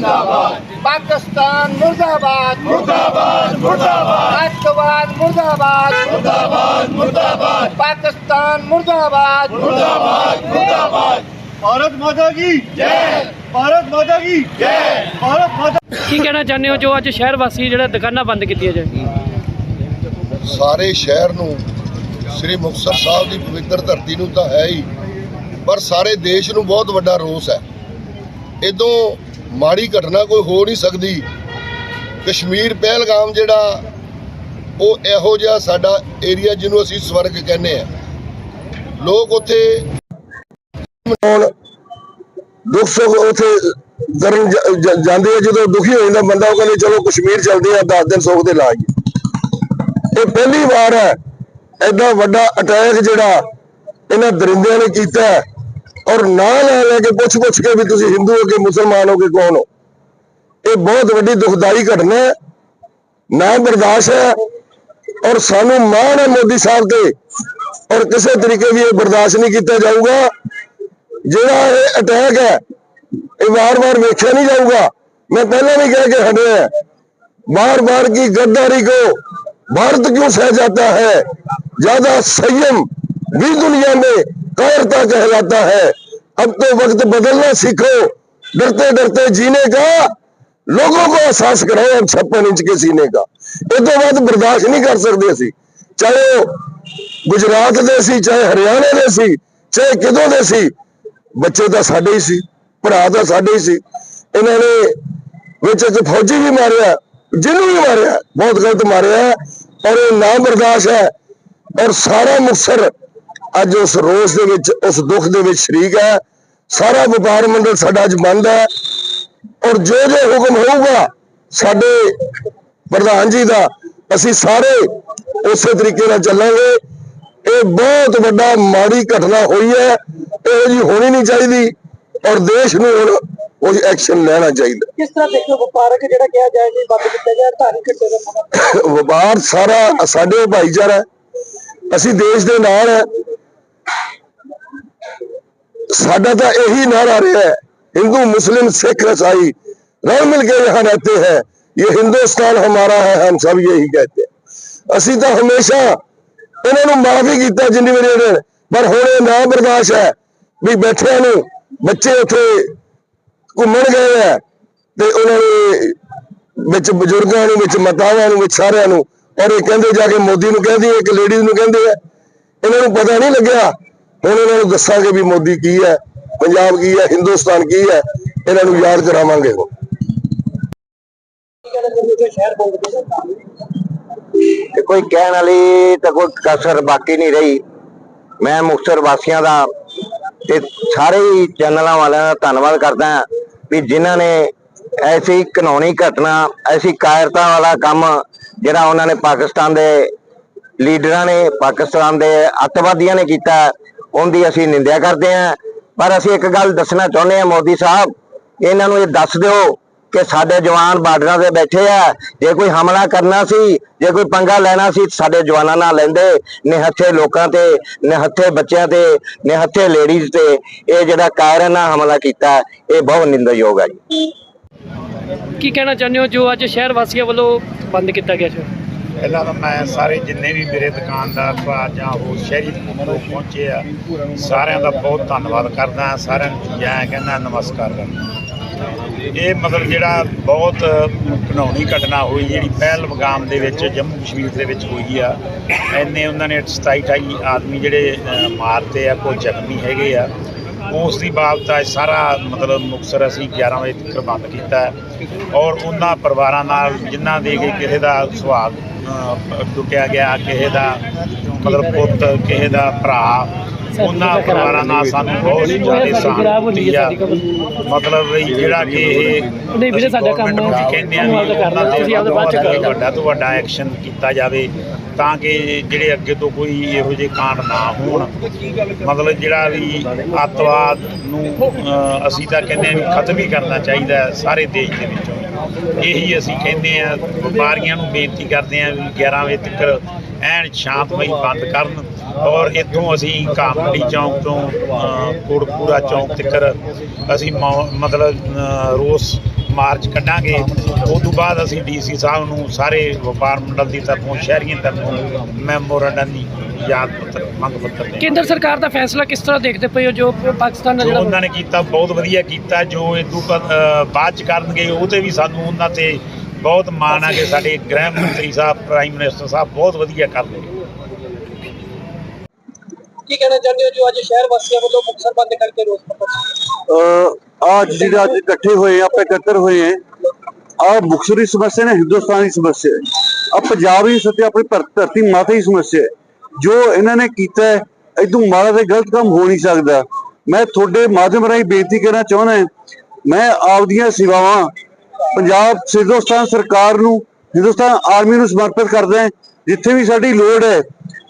जिंदाबाद पाकिस्तान मुर्दाबाद मुर्दाबाद मुर्दाबाद राष्ट्रवाद मुर्दाबाद मुर्दाबाद मुर्दाबाद पाकिस्तान मुर्दाबाद मुर्दाबाद मुर्दाबाद भारत माता की जय भारत माता की जय भारत माता ਕੀ ਕਹਿਣਾ ਚਾਹੁੰਦੇ ਹੋ ਜੋ ਅੱਜ ਸ਼ਹਿਰ ਵਾਸੀ ਜਿਹੜਾ ਦੁਕਾਨਾਂ ਬੰਦ ਕੀਤੀਆਂ ਜਾਏ ਸਾਰੇ ਸ਼ਹਿਰ ਨੂੰ ਸ੍ਰੀ ਮੁਕਤਸਰ ਸਾਹਿਬ ਦੀ ਪਵਿੱਤਰ ਧਰਤੀ ਨੂੰ ਤਾਂ ਹੈ ਹੀ ਪਰ ਸਾਰੇ ਦੇਸ਼ ਨੂੰ ਬਹੁਤ ਵੱਡਾ ਰੋਸ ਹੈ ਇਦੋਂ ਮਾੜੀ ਘਟਨਾ ਕੋਈ ਹੋ ਨਹੀਂ ਸਕਦੀ। ਕਸ਼ਮੀਰ ਪਹਿਲਗਾਮ ਜਿਹੜਾ, ਉਹ ਇਹੋ ਜਿਹਾ ਸਾਡਾ ਏਰੀਆ ਜਿਹਨੂੰ ਅਸੀਂ ਸਵਰਗ ਕਹਿੰਦੇ ਆ ਲੋਕ ਉੱਥੇ ਦੁੱਖ ਸੁੱਖ ਉੱਥੇ ਕਰਨ ਜਾਂਦੇ ਆ, ਜਦੋਂ ਦੁਖੀ ਹੋ ਜਾਂਦਾ ਬੰਦਾ, ਉਹ ਕਹਿੰਦੇ ਚਲੋ ਕਸ਼ਮੀਰ ਚਲਦੇ ਆ 10 ਦਿਨ ਸੁੱਖ ਦੇ ਲਾਜ ਇਹ ਪਹਿਲੀ ਵਾਰ ਹੈ ਐਡਾ ਵੱਡਾ ਅਟੈਕ ਜਿਹੜਾ ਇਹਨਾਂ ਦਰਿੰਦਿਆਂ ਨੇ ਕੀਤਾ ਔਰ ਨਾਂ ਲੈ ਲੈ ਕੇ ਪੁੱਛ ਪੁੱਛ ਕੇ ਵੀ ਤੁਸੀਂ ਹਿੰਦੂ ਹੋ ਕਿ ਮੁਸਲਮਾਨ ਹੋ ਕਿ ਕੌਣ ਹੋ ਇਹ ਬਹੁਤ ਵੱਡੀ ਦੁਖਦਾਈ ਘਟਨਾ ਹੈ ਨਾ ਬਰਦਾਸ਼ਤ ਹੈ ਔਰ ਸਾਨੂੰ ਮਾਣ ਹੈ ਮੋਦੀ ਸਾਹਿਬ ਤੇ ਔਰ ਕਿਸੇ ਤਰੀਕੇ ਵੀ ਇਹ ਬਰਦਾਸ਼ਤ ਨਹੀਂ ਕੀਤਾ ਜਾਊਗਾ ਜਿਹੜਾ ਇਹ ਅਟੈਕ ਹੈ ਇਹ ਵਾਰ-ਵਾਰ ਵੇਖਿਆ ਨਹੀਂ ਜਾਊਗਾ ਮੈਂ ਪਹਿਲਾਂ ਵੀ ਕਹਿ ਕੇ ਹਟਿਆ ਹੈ बार बार की गद्दारी को भारत क्यों सह जाता है ज्यादा संयम भी दुनिया में कायरता कहलाता है अब तो वक्त बदलना सीखो डरते डरते जीने का लोगों को एहसास कराओ अब छप्पन इंच के सीने का ਇਹ ਤੋਂ ਬਾਅਦ ਬਰਦਾਸ਼ਤ ਨਹੀਂ ਕਰ ਸਕਦੇ ਅਸੀਂ ਚਾਹੇ ਉਹ ਗੁਜਰਾਤ ਦੇ ਸੀ ਚਾਹੇ ਹਰਿਆਣਾ ਦੇ ਸੀ ਚਾਹੇ ਕਿਦੋਂ ਦੇ ਸੀ ਬੱਚੇ ਤਾਂ ਸਾਡੇ ਹੀ ਸੀ ਭਰਾ ਤਾਂ ਸਾਡੇ ਹੀ ਸੀ ਇਹਨਾਂ ਨੇ ਵਿੱਚ ਇੱਕ ਫੌਜੀ ਵੀ ਮਾਰਿਆ ਜਿਹਨੂੰ ਵੀ ਮਾਰਿਆ ਬਹੁਤ ਗਲਤ ਮਾਰਿਆ ਔਰ ਇਹ ਨਾ ਬਰਦਾਸ਼ਤ ਹੈ ਔਰ ਸਾਰਾ ਮੁਕਤਸਰ ਅੱਜ ਉਸ ਰੋਸ ਦੇ ਵਿੱਚ ਉਸ ਦੁੱਖ ਦੇ ਵਿੱਚ ਸ਼ਰੀਕ ਹੈ। ਸਾਰਾ ਵਪਾਰ ਮੰਡਲ ਸਾਡਾ ਅੱਜ ਬੰਦ ਹੈ। ਔਰ ਜੋ ਜੋ ਹੁਕਮ ਹੋਊਗਾ ਸਾਡੇ ਪ੍ਰਧਾਨ ਜੀ ਦਾ ਅਸੀਂ ਸਾਰੇ ਉਸੇ ਤਰੀਕੇ ਨਾਲ ਚੱਲਾਂਗੇ। ਇਹ ਬਹੁਤ ਵੱਡਾ ਮਾੜੀ ਘਟਨਾ ਹੋਈ ਹੈ। ਇਹੋ ਜੀ ਹੋਣੀ ਨਹੀਂ ਚਾਹੀਦੀ ਔਰ ਦੇਸ਼ ਨੂੰ ਹੁਣ ਉਹ ਐਕਸ਼ਨ ਲੈਣਾ ਚਾਹੀਦਾ। ਕਿਸ ਤਰ੍ਹਾਂ ਦੇਖੋ ਵਪਾਰਕ ਜਿਹੜਾ ਕਿਹਾ ਜਾਏ ਕਿ ਬੰਦ ਕੀਤਾ ਜਾਏ ਧਾਰਮਿਕ ਘਟਨਾ ਦਾ ਵਪਾਰ ਸਾਰਾ ਸਾਡੇ ਭਾਈਚਾਰਾ। ਅਸੀਂ ਦੇਸ਼ ਦੇ ਨਾਲ ਹੈ। ਸਾਡਾ ਤਾਂ ਇਹੀ ਨਾਰਾ ਰਿਹਾ ਹੈ। ਹਿੰਦੂ, ਮੁਸਲਿਮ, ਸਿੱਖ ਈਸਾਈ ਰਲ ਮਿਲ ਕੇ ਯਹਾਂ ਰਹਤੇ ਹੈ। ਇਹ ਹਿੰਦੁਸਤਾਨ ਹਮਾਰਾ ਹੈ, ਹਮ ਸਭ ਯਹੀ ਕਹਤੇ ਅਸੀਂ ਤਾਂ ਹਮੇਸ਼ਾ ਇਹਨਾਂ ਨੂੰ ਮਾਫੀ ਕੀਤਾ ਜਿੰਨੀ ਵਾਰੀ ਇਹਨਾਂ ਪਰ ਹੁਣ ਇਹ ਨਾ ਬਰਦਾਸ਼ਤ ਹੈ ਵੀ ਬੈਠਿਆਂ ਨੂੰ ਬੱਚੇ ਉੱਥੇ ਘੁੰਮਣ ਗਏ ਆ ਤੇ ਉਹਨਾਂ ਨੇ ਵਿੱਚ ਬਜ਼ੁਰਗਾਂ ਨੂੰ, ਵਿੱਚ ਮਤਾਵਾਂ ਨੂੰ, ਵਿੱਚ ਸਾਰਿਆਂ ਨੂੰ। ਔਰ ਇਹ ਕਹਿੰਦੇ ਜਾ ਕੇ ਮੋਦੀ ਨੂੰ ਕਹਿੰਦੇ ਇੱਕ ਲੇਡੀਜ਼ ਨੂੰ ਕਹਿੰਦੇ ਆ। ਇਹਨਾਂ ਨੂੰ ਪਤਾ ਨਹੀਂ ਲੱਗਿਆ ਹੁਣ ਇਹਨਾਂ ਨੂੰ ਦੱਸਾਂਗੇ ਵੀ ਮੋਦੀ ਕੀ ਹੈ, ਪੰਜਾਬ ਕੀ ਹੈ, ਹਿੰਦੁਸਤਾਨ ਕੀ ਹੈ, ਇਹਨਾਂ ਨੂੰ ਯਾਦ ਕਰਾਵਾਂਗੇ ਤੇ ਕੋਈ ਕਹਿਣ ਵਾਲੀ ਤਾਂ ਕੋਈ ਕਸਰ ਬਾਕੀ ਨਹੀਂ ਰਹੀ। ਮੈਂ ਮੁਕਤਸਰ ਵਾਸੀਆਂ ਦਾ ਤੇ ਸਾਰੇ ਹੀ ਚੈਨਲਾਂ ਵਾਲਿਆਂ ਦਾ ਧੰਨਵਾਦ ਕਰਦਾ ਹਾਂ ਵੀ ਜਿਨ੍ਹਾਂ ਨੇ ਐਸੀ ਕਾਨੂੰਨੀ ਘਟਨਾ, ਐਸੀ ਕਾਇਰਤਾ ਵਾਲਾ ਕੰਮ ਜਿਹੜਾ ਉਹਨਾਂ ਨੇ ਪਾਕਿਸਤਾਨ ਦੇ ਲੀਡਰਾਂ ਨੇ, ਪਾਕਿਸਤਾਨ ਦੇ ਅੱਤਵਾਦੀਆਂ ਨੇ ਕੀਤਾ ਉਹਦੀ ਅਸੀਂ ਨਿੰਦਿਆ ਕਰਦੇ ਹਾਂ। ਪਰ ਅਸੀਂ ਇੱਕ ਗੱਲ ਦੱਸਣਾ ਚਾਹੁੰਦੇ ਹਾਂ ਮੋਦੀ ਸਾਹਿਬ, ਇਹਨਾਂ ਨੂੰ ਇਹ ਦੱਸ ਦਿਓ ਕਿ ਸਾਡੇ ਜਵਾਨ ਬਾਰਡਰਾਂ ਤੇ ਬੈਠੇ ਆ। ਜੇ ਕੋਈ ਹਮਲਾ ਕਰਨਾ ਸੀ, ਜੇ ਕੋਈ ਪੰਗਾ ਲੈਣਾ ਸੀ, ਸਾਡੇ ਜਵਾਨਾਂ ਨਾਲ ਲੈਂਦੇ। ਨਿਹੱਥੇ ਲੋਕਾਂ ਤੇ, ਨਿਹੱਥੇ ਬੱਚਿਆਂ ਤੇ, ਨਿਹੱਥੇ ਲੇਡੀਜ਼ ਤੇ ਇਹ ਜਿਹੜਾ ਕਾਇਰਨ ਨਾਲ ਹਮਲਾ ਕੀਤਾ, ਇਹ ਬਹੁਤ ਨਿੰਦਯੋਗ ਹੈ ਜੀ। ਕੀ ਕਹਿਣਾ ਚਾਹੁੰਦੇ ਹੋ ਜੋ ਅੱਜ ਸ਼ਹਿਰ ਵਾਸੀਆਂ ਵੱਲੋਂ ਬੰਦ ਕੀਤਾ ਗਿਆ ਸੀ? ਪਹਿਲਾਂ ਤਾਂ ਮੈਂ ਸਾਰੇ ਜਿੰਨੇ ਵੀ ਮੇਰੇ ਦੁਕਾਨਦਾਰ ਭਰਾ ਜਾਂ ਹੋਰ ਸ਼ਹਿਰੀ ਲੋਕ ਪਹੁੰਚੇ ਆ, ਸਾਰਿਆਂ ਦਾ ਬਹੁਤ ਧੰਨਵਾਦ ਕਰਦਾ ਸਾਰਿਆਂ ਨੂੰ ਜੈ ਕਹਿੰਦਾ ਨਮਸਕਾਰ ਕਰਦਾ ਇਹ ਮਤਲਬ ਜਿਹੜਾ ਬਹੁਤ ਘਿਨਾਉਣੀ ਘਟਨਾ ਹੋਈ, ਜਿਹੜੀ ਪਹਿਲ ਮਗਾਮ ਦੇ ਵਿੱਚ, ਜੰਮੂ ਕਸ਼ਮੀਰ ਦੇ ਵਿੱਚ ਹੋਈ ਆ। ਐਨੇ ਉਹਨਾਂ ਨੇ 27 28 ਆਦਮੀ ਜਿਹੜੇ ਮਾਰਤੇ ਆ, ਕੋਈ ਜ਼ਖਮੀ ਹੈਗੇ ਆ। ਉਸ ਦੀ ਬਾਬਤ ਅੱਜ ਸਾਰਾ ਮਤਲਬ ਮੁਕਤਸਰ ਅਸੀਂ 11 ਵਜੇ ਤੱਕ ਬੰਦ ਕੀਤਾ। ਔਰ ਉਹਨਾਂ ਪਰਿਵਾਰਾਂ ਨਾਲ ਜਿਨ੍ਹਾਂ ਦੇ ਕਿ ਕਿਸੇ ਦਾ ਸੁਹਾਗ ਟੁੱਟਿਆ ਗਿਆ ਕਿਸੇ ਦਾ ਮਤਲਬ ਪੁੱਤ ਕਿਸੇ ਦਾ ਭਰਾ ਉਹਨਾਂ ਪਰਿਵਾਰਾਂ ਨਾਲ ਸਾਨੂੰ ਬਹੁਤ ਜ਼ਿਆਦਾ ਸਹਾਨੁਭੂਤੀ ਆ ਮਤਲਬ ਵੀ ਜਿਹੜਾ ਕਿ ਇਹ ਨਹੀਂ ਵੀਰੇ, ਸਾਡਾ ਕੰਮ ਵੀ ਕਹਿੰਦੇ ਆ ਵੀ ਕਰਨਾ। ਉਹਨਾਂ ਦੇ ਤੁਸੀਂ ਆਪਦਾ ਬਾਅਦ ਚ ਕਰੋ। ਵੱਡਾ ਤੋਂ ਵੱਡਾ ਐਕਸ਼ਨ ਕੀਤਾ ਜਾਵੇ ਤਾਂ ਕਿ ਜਿਹੜੇ ਅੱਗੇ ਤੋਂ ਕੋਈ ਇਹੋ ਜਿਹੇ ਕਾਂਡ ਨਾ ਹੋਣ ਮਤਲਬ ਜਿਹੜਾ ਵੀ ਅੱਤਵਾਦ ਨੂੰ ਅਸੀਂ ਤਾਂ ਕਹਿੰਦੇ ਆ ਵੀ ਖਤਮ ਹੀ ਕਰਨਾ ਚਾਹੀਦਾ ਹੈ ਸਾਰੇ ਦੇਸ਼ ਦੇ ਵਿੱਚੋਂ ਇਹੀ ਅਸੀਂ ਕਹਿੰਦੇ ਆ ਵਪਾਰੀਆਂ ਨੂੰ ਬੇਨਤੀ ਕਰਦੇ ਆ ਵੀ 11 ਵਜੇ ਤੱਕ ਐਨ ਸ਼ਾਂਤਮਈ ਬੰਦ ਕਰਨ ਔਰ ਇੱਥੋਂ ਅਸੀਂ ਕਾਮੜੀ ਚੌਂਕ ਤੋਂ ਅ, ਚੌਂਕ ਤੱਕ ਅਸੀਂ ਮੌ- ਮਤਲਬ ਰੋਸ ਮਾਰਚ ਕੱਢਾਂਗੇ। ਉਸ ਤੋਂ ਬਾਅਦ ਅਸੀਂ ਡੀਸੀ ਸਾਹਿਬ ਨੂੰ ਸਾਰੇ ਵਪਾਰ ਮੰਡਲ ਦੀ ਤਰਫੋਂ ਸ਼ਹਿਰੀਆਂ ਤਰਫੋਂ ਮੈਮੋਰੰਡਮ ਦੀ ਯਾਦ ਪੱਤਰ ਮੰਗ ਪੱਤਰ ਦੇ ਕੇਂਦਰ ਸਰਕਾਰ ਦਾ ਫੈਸਲਾ ਕਿਸ ਤਰ੍ਹਾਂ ਦੇਖਦੇ ਪਏ ਹੋ ਜੋ ਪਾਕਿਸਤਾਨ ਜੋ ਜਿਹੜਾ ਉਹਨਾਂ ਨੇ ਕੀਤਾ ਬਹੁਤ ਵਧੀਆ ਕੀਤਾ ਜੋ ਇਹ ਤੋਂ ਬਾਅਦ ਚ ਕਰਨਗੇ ਉਹਦੇ ਵੀ ਸਾਨੂੰ ਉਹਨਾਂ ਤੇ ਬਹੁਤ ਮਾਣ ਆ ਕਿ ਸਾਡੇ ਗ੍ਰਹਿ ਮੰਤਰੀ ਸਾਹਿਬ ਪ੍ਰਾਈਮ ਮਿਨਿਸਟਰ ਸਾਹਿਬ ਬਹੁਤ ਵਧੀਆ ਕਰਦੇ ਕੀ ਕਹਿਣਾ ਚਾਹੁੰਦੇ ਹੋ ਜੋ? ਅੱਜ ਸ਼ਹਿਰ ਵਾਸੀਆਂ ਵੱਲੋਂ ਮੁਕਸਰ ਬੰਦ ਕਰਕੇ ਰੋਸ ਪ੍ਰਦਰਸ਼ਨ। ਅਹ ਅੱਜ ਜਿਹੜਾ ਅੱਜ ਇਕੱਠੇ ਹੋਏ ਆ, ਆਪਾਂ ਇਕੱਤਰ ਹੋਏ ਆ ਆ ਮੁਕਸਰੀ ਸਮੱਸਿਆ ਨੇ ਹਿੰਦੁਸਤਾਨ ਸਮੱਸਿਆ ਹੈ। ਆ ਪੰਜਾਬ ਦੀ ਸੱਤੇ ਆਪਣੀ ਧਰ- ਧਰਤੀ ਮਾਤਾ ਦੀ ਸਮੱਸਿਆ ਹੈ। ਜੋ ਇਹਨਾਂ ਨੇ ਕੀਤਾ ਹੈ ਇਦੋਂ ਮਾੜਾ ਤੇ ਗਲਤ ਕੰਮ ਹੋ ਨਹੀਂ ਸਕਦਾ। ਮੈਂ ਤੁਹਾਡੇ ਮਾਧਿਅਮ ਰਾਹੀਂ ਬੇਨਤੀ ਕਰਨਾ ਚਾਹੁੰਦਾ ਮੈਂ ਆਪਦੀਆਂ ਸੇਵਾਵਾਂ ਪੰਜਾਬ ਹਿੰਦੁਸਤਾਨ ਸਰਕਾਰ ਨੂੰ, ਹਿੰਦੁਸਤਾਨ ਆਰਮੀ ਨੂੰ ਸਮਰਪਿਤ ਕਰਦਾ ਜਿੱਥੇ ਵੀ ਸਾਡੀ ਲੋੜ ਹੈ।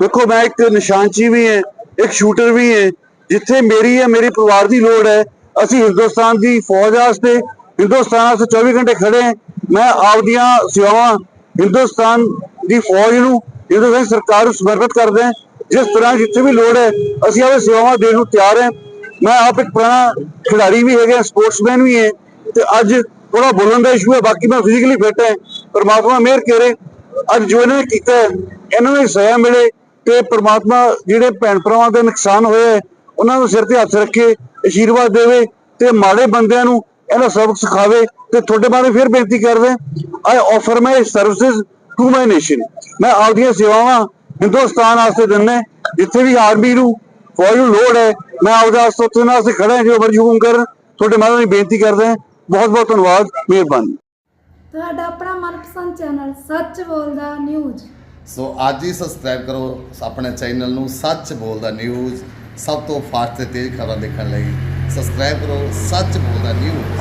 ਵੇਖੋ, ਮੈਂ ਇੱਕ ਨਿਸ਼ਾਨਚੀ ਵੀ ਹੈ, ਇੱਕ ਸ਼ੂਟਰ ਵੀ ਹੈ, ਜਿੱਥੇ ਮੇਰੀ ਹੈ ਮੇਰੇ ਪਰਿਵਾਰ ਦੀ ਲੋੜ ਹੈ। ਅਸੀਂ ਹਿੰਦੁਸਤਾਨ ਦੀ ਫੌਜ ਵਾਸਤੇ ਹਿੰਦੁਸਤਾਨ ਵਾਸਤੇ 24 ਘੰਟੇ ਖੜੇ ਹਾਂ। ਮੈਂ ਆਪਦੀਆਂ ਸੇਵਾਵਾਂ ਹਿੰਦੁਸਤਾਨ ਦੀ ਫੌਜ ਨੂੰ ਹਿੰਦੁਸਤਾਨ ਸਰਕਾਰ ਨੂੰ ਸਮਰਪਿਤ ਕਰਦੇ ਹਾਂ। ਜਿਸ ਤਰ੍ਹਾਂ ਜਿੱਥੇ ਵੀ ਲੋੜ ਹੈ ਅਸੀਂ ਆਪਣੀ ਸੇਵਾਵਾਂ ਦੇਣ ਨੂੰ ਤਿਆਰ ਹਾਂ। ਮੈਂ ਆਪ ਇੱਕ ਪੁਰਾਣਾ ਖਿਡਾਰੀ ਵੀ ਹੈਗਾ ਸਪੋਰਟਸਮੈਨ ਵੀ ਹੈ। ਤੇ ਅੱਜ ਥੋੜਾ ਬੋਲਣ ਦਾ ਇਸ਼ੂ ਹੈ ਬਾਕੀ ਮੈਂ ਫਿਜ਼ੀਕਲੀ ਫਿੱਟ ਹਾਂ। ਪਰਮਾਤਮਾ ਮਿਹਰ ਕਰੇ। ਅੱਜ ਜੋ ਇਹਨਾਂ ਨੇ ਕੀਤਾ ਹੈ, ਇਹਨਾਂ ਨੂੰ ਸਜ਼ਾ ਮਿਲੇ ਤੇ ਪ੍ਰਮਾਤਮਾ ਜਿਹੜੇ ਭੈਣ ਭਰਾਵਾਂ ਦੇ ਨੁਕਸਾਨ ਹੋਏ ਹੈ, ਉਹਨਾਂ ਨੂੰ ਸਿਰ ਤੇ ਹੱਥ ਰੱਖੇ ਅਸ਼ੀਰਵਾਦ ਦੇਵੇ ਤੇ ਮਾੜੇ ਬੰਦਿਆਂ ਨੂੰ ਇਹਨਾਂ ਸਬਕ ਸਿਖਾਵੇ ਤੇ ਤੁਹਾਡੇ ਬਾਰੇ ਫਿਰ ਬੇਨਤੀ ਕਰਦੇ I offer my services to my nation ਮੈਂ ਆਪਦੀਆਂ ਸੇਵਾਵਾਂ ਹਿੰਦੁਸਤਾਨ ਵਾਸਤੇ ਦਿੰਨੇ ਜਿੱਥੇ ਵੀ ਆਰਮੀ ਨੂੰ ਫੌਜ ਨੂੰ ਲੋੜ ਹੈ ਮੈਂ ਆਪਦਾ ਸੋਚਣ ਵਾਸਤੇ ਖੜਾ ਹਾਂ ਜੋ ਮਰਜ਼ੀ ਹੁਕਮ ਕਰਨ। ਤੁਹਾਡੇ ਮਾਰੇ ਦੀ ਬੇਨਤੀ ਕਰਦੇ ਹਾਂ ਬਹੁਤ ਬਹੁਤ ਧੰਨਵਾਦ ਮਿਹਰਬਾਨੀ। ਤੁਹਾਡਾ ਆਪਣਾ ਮਨਪਸੰਦ ਚੈਨਲ ਸੱਚ ਬੋਲਦਾ ਨਿਊਜ਼। ਸੋ ਅੱਜ ਹੀ ਸਬਸਕ੍ਰਾਈਬ ਕਰੋ ਆਪਣੇ ਚੈਨਲ ਨੂੰ ਸੱਚ ਬੋਲਦਾ ਨਿਊਜ਼ ਸਭ ਤੋਂ ਫਾਸਟ ਤੇ ਤੇਜ਼ ਖਬਰਾਂ ਦੇਖਣ ਲਈ ਸਬਸਕ੍ਰਾਈਬ ਕਰੋ ਸੱਚ ਬੋਲਦਾ ਨਿਊਜ਼।